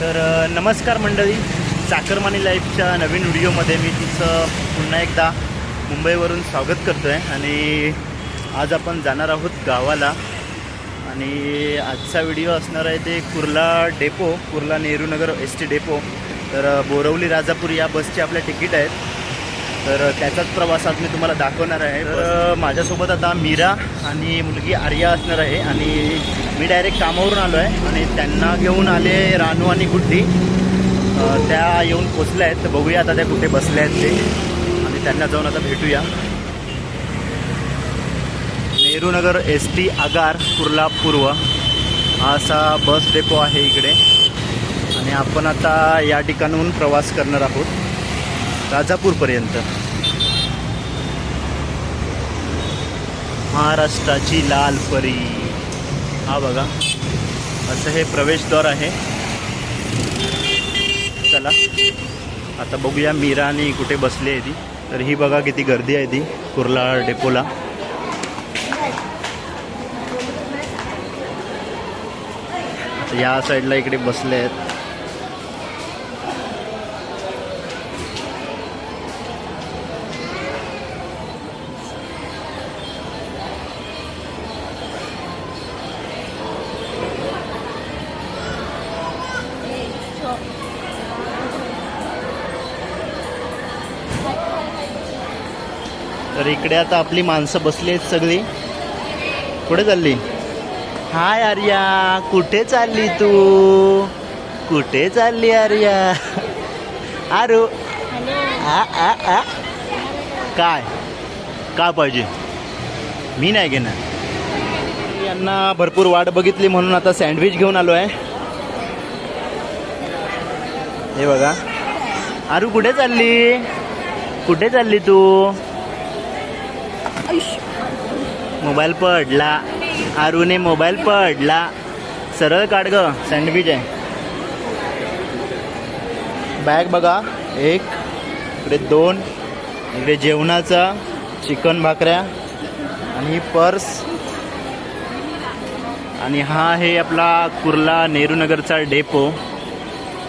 तर नमस्कार मंडळी. चाकरमानी लाईफच्या नवीन व्हिडिओमध्ये मी तिचं पुन्हा एकदा मुंबईवरून स्वागत करतो आहे आणि आज आपण जाणार आहोत गावाला. आणि आजचा व्हिडिओ असणार आहे ते Kurla depot Kurla Nehrunagar S T depot. तर बोरवली राजापूर या बसचे आपल्या तिकीट आहेत. तर त्याचाच प्रवास आज मी तुम्हाला दाखवणार आहे. तर माझ्यासोबत आता मीरा आणि मुलगी आर्या असणार आहे. आणि मी डायरेक्ट कामावरून आलो आहे आणि त्यांना घेऊन आले रानू आणि गुड्डी. त्या येऊन पोचल्या आहेत. तर बघूया आता त्या कुठे बसल्या आहेत ते. आणि त्यांना जाऊन आता भेटूया. नेहरूनगर एस टी आगार कुर्ला पूर्व. असा बस डेपो आहे इकडे. आणि आपण आता या ठिकाणाहून प्रवास करणार आहोत. राजापूरपर्यंत. महाराष्ट्राची लाल परी. हा बघा. असं हे प्रवेशद्वार आहे. चला. आता बघूया मीरा आणि कुठे बसली आहे ती. तर ही बघा किती गर्दी आहे ती. कुर्ला डेपोला. या साईडला इकडे बसले आहेत. इकडे आता आपली माणसं बसली आहेत सगळी. कुठे चालली? हाय आर्या कुठे चालली तू? कुठे चालली आर्या? आरू. आ आ आ. काय? का पाहिजे? मी नाही घेणार. यांना भरपूर वाट बघितली म्हणून आता सँडविच घेऊन आलो आहे हे बघा. आरू कुठे चालली? कुठे चालली तू? मोबाईल पडला. आरूने मोबाईल पडला. सरळ काढ ग सँडविच आहे. बॅग बघा एक इकडे दोन इकडे जेवणाचा चिकन भाकऱ्या आणि पर्स. आणि हा आहे आपला कुर्ला नेहरूनगरचा डेपो.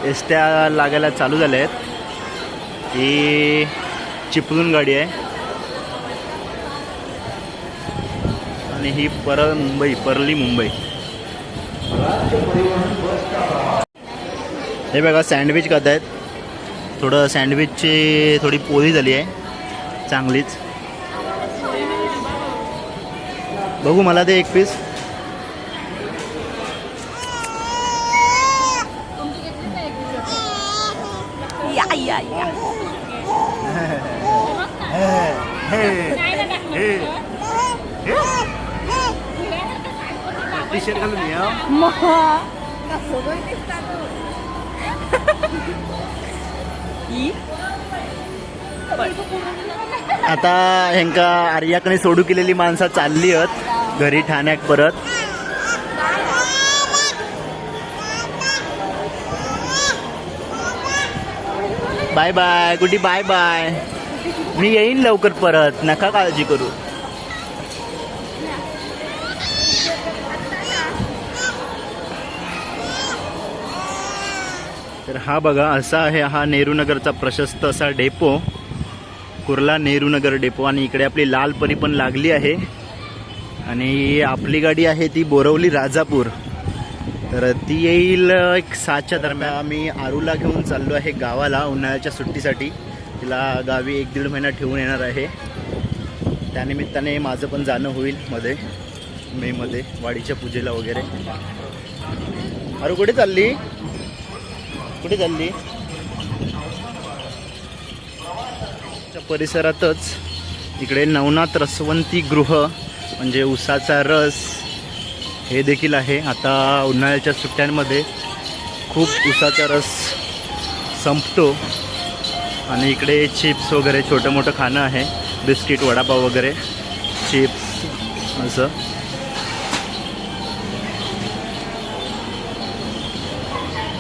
एसट्या लागायला चालू झाल्या आहेत ही चिपळूण गाडी आहे. आणि ही परळ मुंबई परली मुंबई. हे बघा सँडविच खात आहेत. थोडं सँडविचची थोडी पोळी झाली आहे. चांगलीच. बघू मला ते एक पीस या या या. टी शर्ट घालून या आता ह्यांका आर्याकडे सोडू केलेली माणसं चालली आहेत. घरी ठाण्याक परत. बाय बाय कुठे बाय बाय. मी येईन लवकर परत. नका काळजी करू. हा बघा असा आहे हा नेहरूनगरचा प्रशस्त असा डेपो. कुर्ला नेहरूनगर डेपो. आणि इकडे आपली लाल परी पण लागली आहे. आणि आपली गाडी आहे ती बोरवली राजापूर. तर ती येईल एक सातच्या दरम्यान. आम्ही आरूला घेऊन चाललो आहे गावाला उन्हाळ्याच्या सुट्टीसाठी. तिला गावी एक दीड महिना ठेवून येणार आहे. त्यानिमित्ताने माझं पण जाणं होईल मध्ये मेमध्ये वाडीच्या पूजेला वगैरे. आरू कुठे चालली? कुठे चालली? परिसरातच इकडे नवनाथ रसवंती गृह म्हणजे उसाचा रस हे देखील आहे. आता उन्हाळ्याच्या सुट्ट्यांमध्ये खूप उसाचा रस संपतो. आणि इकडे चिप्स वगैरे छोटं मोठं खाणं आहे. बिस्किट वडापाव वगैरे चिप्स असं.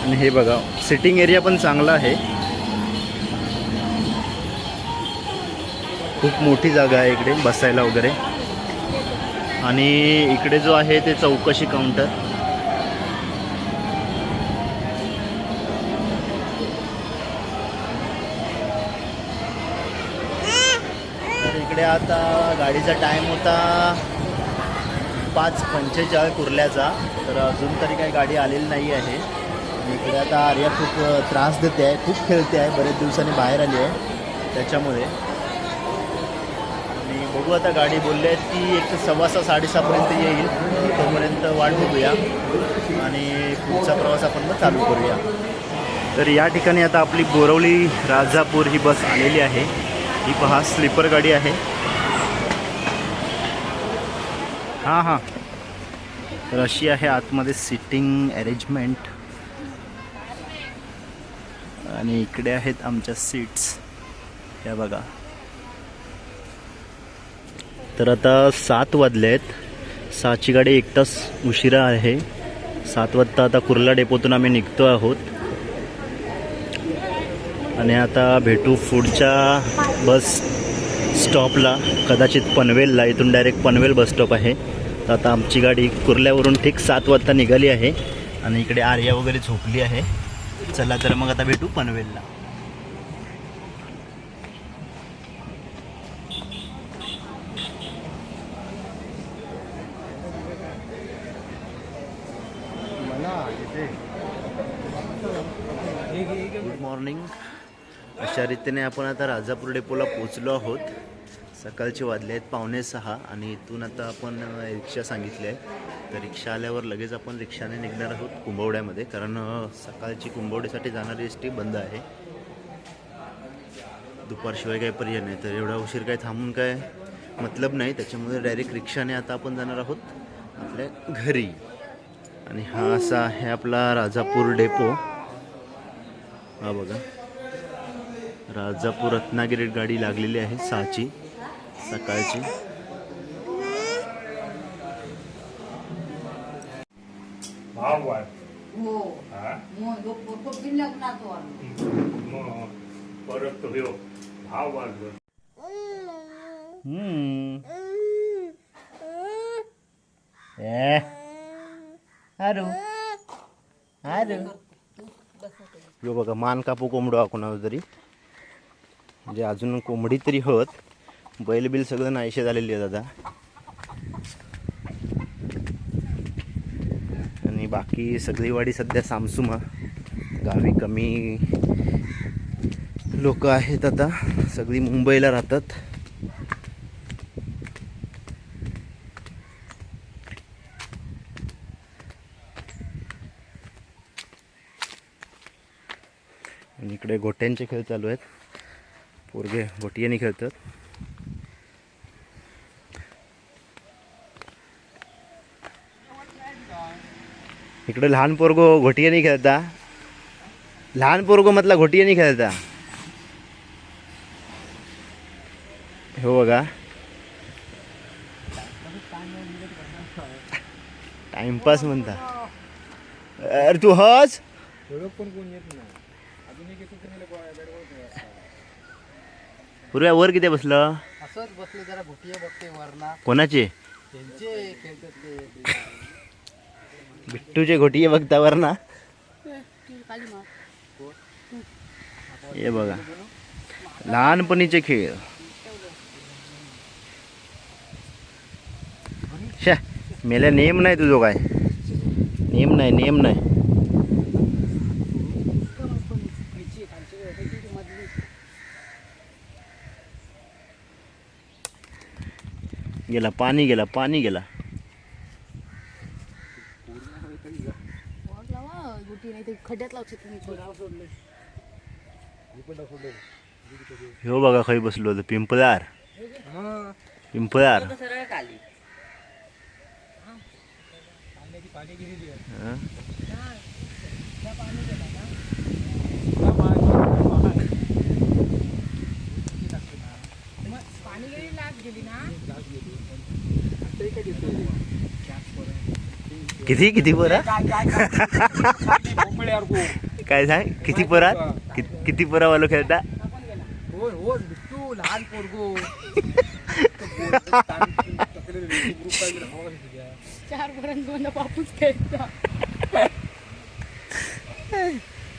आणि हे बघा सिटिंग एरिया पण चांगला आहे. खूप मोठी जागा आहे इकडे बसायला वगैरे. आणि इकडे जो आहे ते चौकशी काउंटर इकडे आता गाडीचा टाईम होता पाच पंचेचाळीस कुर्ल्याचा तर अजून तरी काही गाडी आलेली नाही आहे इकडे आता आर्या खूप त्रास देते आहे खूप खेळते आहे बरेच दिवसांनी बाहेर आली आहे त्याच्यामुळे. आणि बघू आता गाडी बोलली आहे की एक सव्वा सहा साडेसहापर्यंत येईल. तोपर्यंत वाट बघूया. आणि पुढचा प्रवास आपण मग चालू करूया. तर या ठिकाणी आता आपली बोरवली राजापूर ही बस आलेली आहे. ही पहा स्लीपर गाडी आहे. हां हां. तर अशी आहे आतमध्ये सिटिंग अरेंजमेंट. आणि इकडे आहेत आमच्या सीट्स. या बघा. तर आता सात वाजले आहेत. सातची गाडी एक तास उशिरा आहे. सात वाजता आता कुर्ला डेपोतून आम्ही निघतो आहोत. आणि आता भेटू पुढच्या बस स्टॉपला. कदाचित पनवेलला. इथून डायरेक्ट पनवेल बस स्टॉप आहे. तर आता आमची गाडी कुर्ल्यावरून ठीक सात वाजता निघाली आहे. आणि इकडे आर्या वगैरे झोपली आहे. चला तर मग आता भेटू पनवेलला. गुड मॉर्निंग अशा रीतीने आपण आता राजापूर डेपोला पोचलो आहोत. सकाळचे वाजले आहेत पावणे सहा आणि इथून आता आपण रिक्षा सांगितली आहे. तर रिक्षा आल्यावर लगेच आपण रिक्षाने निघणार आहोत कुंभवड्यामध्ये कारण सकाळची कुंभवड्यासाठी जाणारी एस टी बंद आहे. दुपारशिवाय काही पर्याय नाही. तर एवढा उशीर काही थांबून काय मतलब नाही. त्याच्यामुळे डायरेक्ट रिक्षाने आता आपण जाणार आहोत आपल्या घरी. आणि हा असा आहे आपला राजापूर डेपो. हा बघा. राजापूर रत्नागिरी गाडी लागलेली आहे सहाची. सकाळची. भाव हो. हा? परत भाव वाढलो यो बघा मान कापू कोंबडो हा कोणावर तरी. म्हणजे अजून कोंबडी तरी होत. बैल बिल सगळं नाहीशे झालेली आहे दादा. आणि बाकी सगळी वाडी सध्या सामसुमा गावी कमी लोक आहेत आता. सगळी मुंबईला राहतात. आणि इकडे गोट्यांचे खेळ चालू आहेत. पोरगे गोटियाने खेळतात. इकडे लहान पोरगो घोटियाने खेळता. लहान पोरगो म्हटला घोटियाने खेळता. हो बघा. टाइमपास म्हणता. अरे तू हस. पूर्व्या वर किती बसलं? असंच बसले जरा भुटिया बघते वरना. कोणाचे? त्यांचे खेळतात ते. बिट्टूचे घोटिये बघता वर ना. हे बघा. लहानपणीचे खेळ. शा, मेल्या नेम नाही तुझो काय. नेम नाही नेम नाही. गेला, पाणी गेला पाणी गेला. ह्यो बघा खंय बसलो होतो पिंपळार पिंपळार हं? किती किती काय सांग? किती पोरा कि- किती पोरा वालो खेळता? हो हो बिट्टू लहान पोरगो. चार पर्यंत खेळता.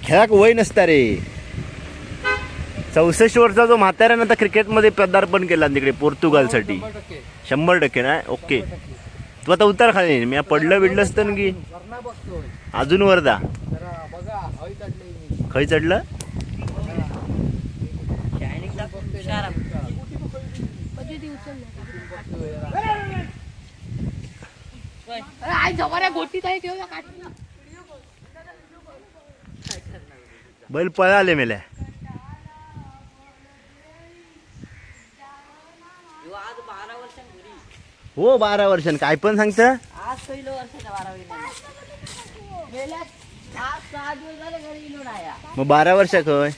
खेळाक वय नसता रे? चौसष्ट वर्षाचा जो म्हाताऱ्यानं आता क्रिकेटमध्ये पदार्पण केला तिकडे पोर्तुगालसाठी. शंभर टक्के. शंभर टक्के ना? ओके. तू आता उतार खाली मी पडलं बिडलंच तर की वरणा बघतोय अजून वरदा? किंवा चढलं? बैल पळाले मेल्या हो बारा वर्षान. काय पण सांगत? आज पहिलं वर्षाच्या बारावी मग बारा वर्षा खय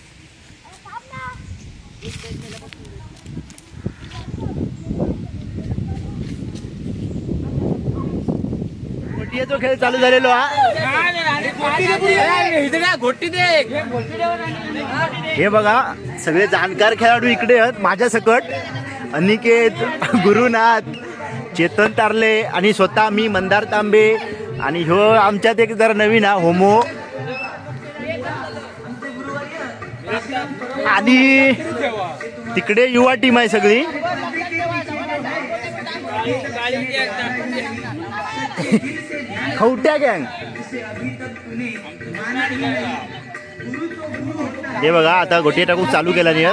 गोटियाचा खेळ चालू झालेलो हा? हे बघा सगळे जाणकार खेळाडू इकडे आहेत माझ्या सकट अनिकेत गुरुनाथ चेतन तारले आणि स्वतः मी मंदार तांबे आणि ह्यो आमच्यात एक जरा नवीन हा होमो आणि तिकडे युवा टीम आहे सगळी खवट्या गँग हे बघा आता गोटी टाकून चालू केला नियर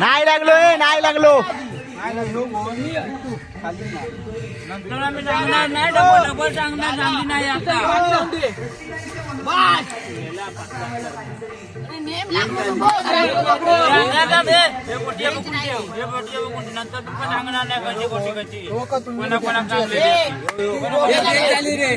नाही लागलो नाही लागलो नंतर आम्ही सांगणार नाही डबल डबल सांगणार चांगली नाही नंतर पण सांगणार नाही कशी गोष्टी कशी कोणा कोणा चांगली रे